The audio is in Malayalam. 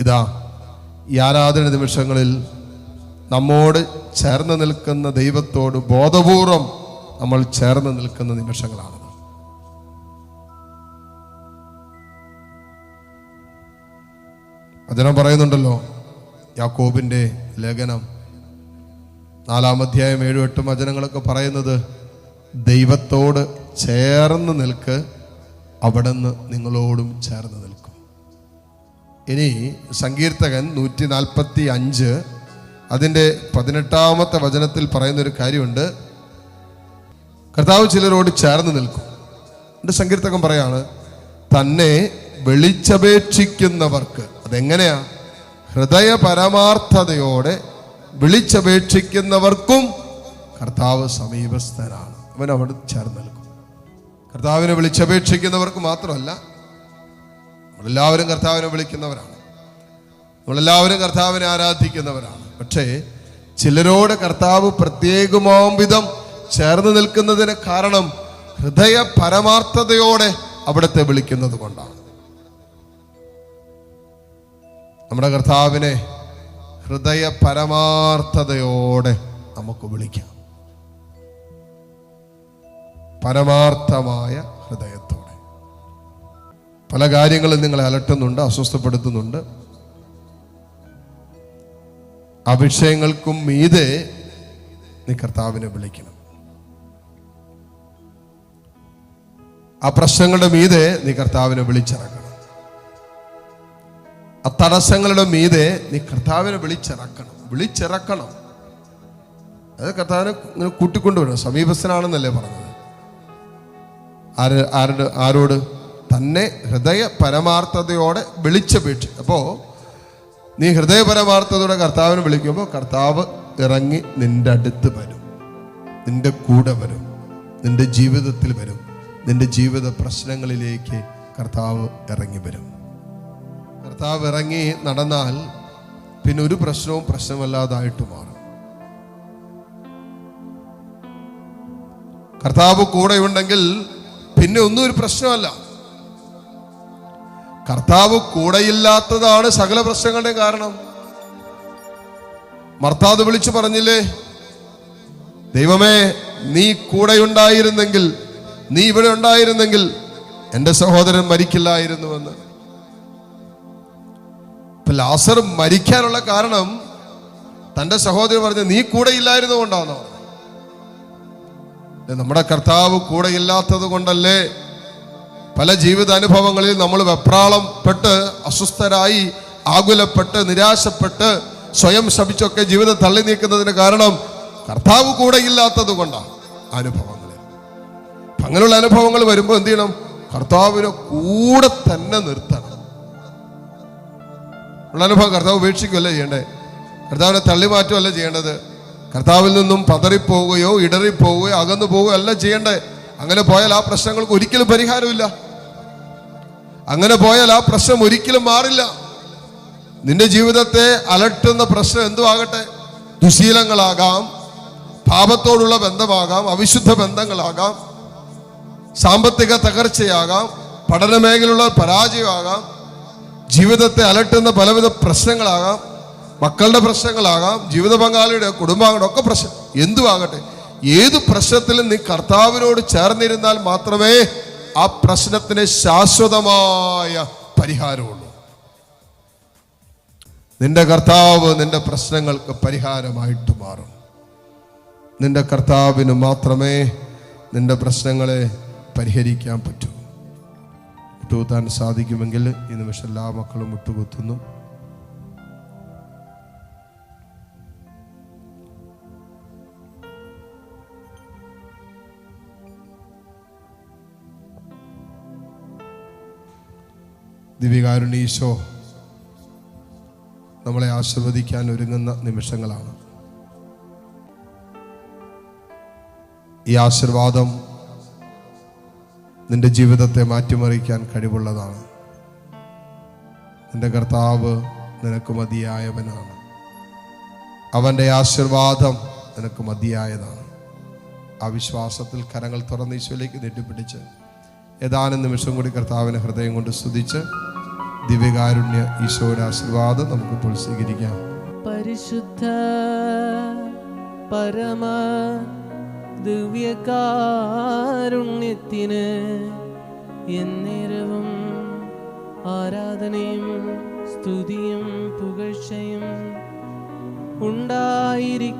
ഇതാ ഈ ആരാധന നിമിഷങ്ങളിൽ നമ്മോട് ചേർന്ന് നിൽക്കുന്ന ദൈവത്തോട് ബോധപൂർവം നമ്മൾ ചേർന്ന് നിൽക്കുന്ന നിമിഷങ്ങളാണ്. വചനം പറയുന്നുണ്ടല്ലോ യാക്കോബിന്റെ ലേഖനം. നാലാം അധ്യായം ഏഴും എട്ടും വചനങ്ങളൊക്കെ പറയുന്നത് ദൈവത്തോട് ചേർന്ന് നിൽക്ക് അവിടുന്ന് നിങ്ങളോടും ചേർന്ന് നിൽക്കും. ഇനി സങ്കീർത്തകൻ നൂറ്റി നാൽപ്പത്തി അഞ്ച് അതിന്റെ പതിനെട്ടാമത്തെ വചനത്തിൽ പറയുന്നൊരു കാര്യമുണ്ട്. കർത്താവ് ചിലരോട് ചേർന്ന് നിൽക്കും. എന്റെ സങ്കീർത്തകൻ പറയാണ് തന്നെ വിളിച്ചപേക്ഷിക്കുന്നവർക്ക് അതെങ്ങനെയാ? ഹൃദയ പരമാർത്ഥതയോടെ വിളിച്ചപേക്ഷിക്കുന്നവർക്കും കർത്താവ് സമീപസ്ഥനാണ്. അവൻ അവിടെ ചേർന്ന് നിൽക്കും. കർത്താവിനെ വിളിച്ചപേക്ഷിക്കുന്നവർക്ക് മാത്രമല്ല നമ്മളെല്ലാവരും കർത്താവിനെ വിളിക്കുന്നവരാണ്. നമ്മളെല്ലാവരും കർത്താവിനെ ആരാധിക്കുന്നവരാണ്. പക്ഷേ ചിലരോട് കർത്താവ് പ്രത്യേകമാം വിധം ചേർന്ന് നിൽക്കുന്നതിന് കാരണം ഹൃദയ പരമാർത്ഥതയോടെ അവിടുത്തെ വിളിക്കുന്നത് കൊണ്ടാണ്. നമ്മുടെ കർത്താവിനെ ഹൃദയ പരമാർത്ഥതയോടെ നമുക്ക് വിളിക്കാം. പരമാർത്ഥമായ ഹൃദയത്തോടെ. പല കാര്യങ്ങളും നിങ്ങളെ അലട്ടുന്നുണ്ട് അസ്വസ്ഥപ്പെടുത്തുന്നുണ്ട്. അഭിഷയങ്ങൾക്കും മീതെ നീ കർത്താവിനെ വിളിക്കണം. ആ പ്രശ്നങ്ങളുടെ മീതെ നീ കർത്താവിനെ വിളിച്ചിറക്കണം. ആ തടസ്സങ്ങളുടെ മീതെ നീ കർത്താവിനെ വിളിച്ചിറക്കണം. വിളിച്ചിറക്കണം. അത് കർത്താവിനെ കൂട്ടിക്കൊണ്ടുവരണം. സമീപസ്ഥനാണെന്നല്ലേ പറഞ്ഞത്. ആര് ആരുടെ ആരോട്? തന്നെ ഹൃദയ പരമാർത്ഥതയോടെ വിളിച്ചപേക്ഷ. അപ്പോൾ നീ ഹൃദയ പരമാർത്ഥതയോടെ കർത്താവിനെ വിളിക്കുമ്പോൾ കർത്താവ് ഇറങ്ങി നിന്റെ അടുത്ത് വരും. നിന്റെ കൂടെ വരും. നിന്റെ ജീവിതത്തിൽ വരും. നിന്റെ ജീവിത പ്രശ്നങ്ങളിലേക്ക് കർത്താവ് ഇറങ്ങി വരും. കർത്താവ് ഇറങ്ങി നടന്നാൽ പിന്നെ ഒരു പ്രശ്നവും പ്രശ്നമല്ലാതായിട്ട് മാറും. കർത്താവ് കൂടെയുണ്ടെങ്കിൽ പിന്നെ ഒന്നും ഒരു പ്രശ്നമല്ല. കർത്താവ് കൂടെയില്ലാത്തതാണ് സകല പ്രശ്നങ്ങളുടെയും കാരണം. മർത്താത് വിളിച്ചു പറഞ്ഞില്ലേ ദൈവമേ നീ കൂടെയുണ്ടായിരുന്നെങ്കിൽ നീ ഇവിടെ ഉണ്ടായിരുന്നെങ്കിൽ എന്റെ സഹോദരൻ മരിക്കില്ലായിരുന്നുവെന്ന്. ഇപ്പൊ ലാസർ മരിക്കാനുള്ള കാരണം തന്റെ സഹോദരൻ പറഞ്ഞ നീ കൂടെ ഇല്ലായിരുന്നു കൊണ്ടാണോ നമ്മുടെ കർത്താവ് കൂടെ ഇല്ലാത്തത് കൊണ്ടല്ലേ പല ജീവിതാനുഭവങ്ങളിൽ നമ്മൾ വെപ്രാളം പെട്ട് അസ്വസ്ഥരായി ആകുലപ്പെട്ട് നിരാശപ്പെട്ട് സ്വയം ശപിച്ചൊക്കെ ജീവിതം തള്ളി നീക്കുന്നതിന് കാരണം കർത്താവ് കൂടെ ഇല്ലാത്തത് കൊണ്ടാണ് അനുഭവങ്ങളിൽ അപ്പൊ അങ്ങനെയുള്ള അനുഭവങ്ങൾ വരുമ്പോൾ എന്ത് ചെയ്യണം? കർത്താവിനെ കൂടെ തന്നെ നിർത്തണം. ഉള്ള അനുഭവം കർത്താവ് ഉപേക്ഷിക്കുകയല്ല ചെയ്യേണ്ടേ കർത്താവിനെ തള്ളി മാറ്റുകയല്ല ചെയ്യേണ്ടത്. കർത്താവിൽ നിന്നും പതറിപ്പോവുകയോ ഇടറിപ്പോവുകയോ അകന്നു പോവുകയോ അല്ല ചെയ്യേണ്ടേ അങ്ങനെ പോയാൽ ആ പ്രശ്നങ്ങൾക്ക് ഒരിക്കലും പരിഹാരമില്ല. അങ്ങനെ പോയാൽ ആ പ്രശ്നം ഒരിക്കലും മാറില്ല. നിന്റെ ജീവിതത്തെ അലട്ടുന്ന പ്രശ്നം എന്തുവാകട്ടെ? ദുശീലങ്ങളാകാം പാപത്തോടുള്ള ബന്ധമാകാം അവിശുദ്ധ ബന്ധങ്ങളാകാം സാമ്പത്തിക തകർച്ചയാകാം പഠന മേഖലയുള്ള പരാജയമാകാം ജീവിതത്തെ അലട്ടുന്ന പലവിധ പ്രശ്നങ്ങളാകാം മക്കളുടെ പ്രശ്നങ്ങളാകാം ജീവിത പങ്കാളിയുടെ കുടുംബാംഗങ്ങളുടെ ഒക്കെ പ്രശ്നം. എന്തുവാകട്ടെ? ഏത് പ്രശ്നത്തിലും നീ കർത്താവിനോട് ചേർന്നിരുന്നാൽ മാത്രമേ ആ പ്രശ്നത്തിന് ശാശ്വതമായ പരിഹാരമുള്ളൂ. നിന്റെ കർത്താവ് നിന്റെ പ്രശ്നങ്ങൾക്ക് പരിഹാരമായിട്ട് മാറും. നിന്റെ കർത്താവിന് മാത്രമേ നിന്റെ പ്രശ്നങ്ങളെ പരിഹരിക്കാൻ പറ്റൂ. മുട്ടുകുത്താൻ സാധിക്കുമെങ്കിൽ ഈ നിമിഷം എല്ലാ മക്കളും മുട്ടുകുത്തുന്നു ദിവ്യകാരുണീശോ നമ്മളെ ആശീർവദിക്കാൻ ഒരുങ്ങുന്ന നിമിഷങ്ങളാണ്. ഈ ആശീർവാദം നിന്റെ ജീവിതത്തെ മാറ്റിമറിക്കാൻ കഴിവുള്ളതാണ്. നിന്റെ കർത്താവ് നിനക്ക് മതിയായവനാണ്. അവന്റെ ആശീർവാദം നിനക്ക് മതിയായതാണ്. ആ വിശ്വാസത്തിൽ കരങ്ങൾ തുറന്ന് ഈശോയിലേക്ക് നെട്ടിപ്പിടിച്ച് ഏതാനും നിമിഷം കൂടി കർത്താവിനെ ഹൃദയം കൊണ്ട് സ്തുതിച്ച് ദിവ്യകാരുണ്യ ഈശോയുടെ ആശീർവാദം നമുക്കിപ്പോൾ സ്വീകരിക്കാം. പരിശുദ്ധ പരമ ദിവ്യകാരുണ്യത്തിന് എന്നേരവും ആരാധനയും സ്തുതിയും പുകഴ്ചയും ഉണ്ടായിരിക്കട്ടെ.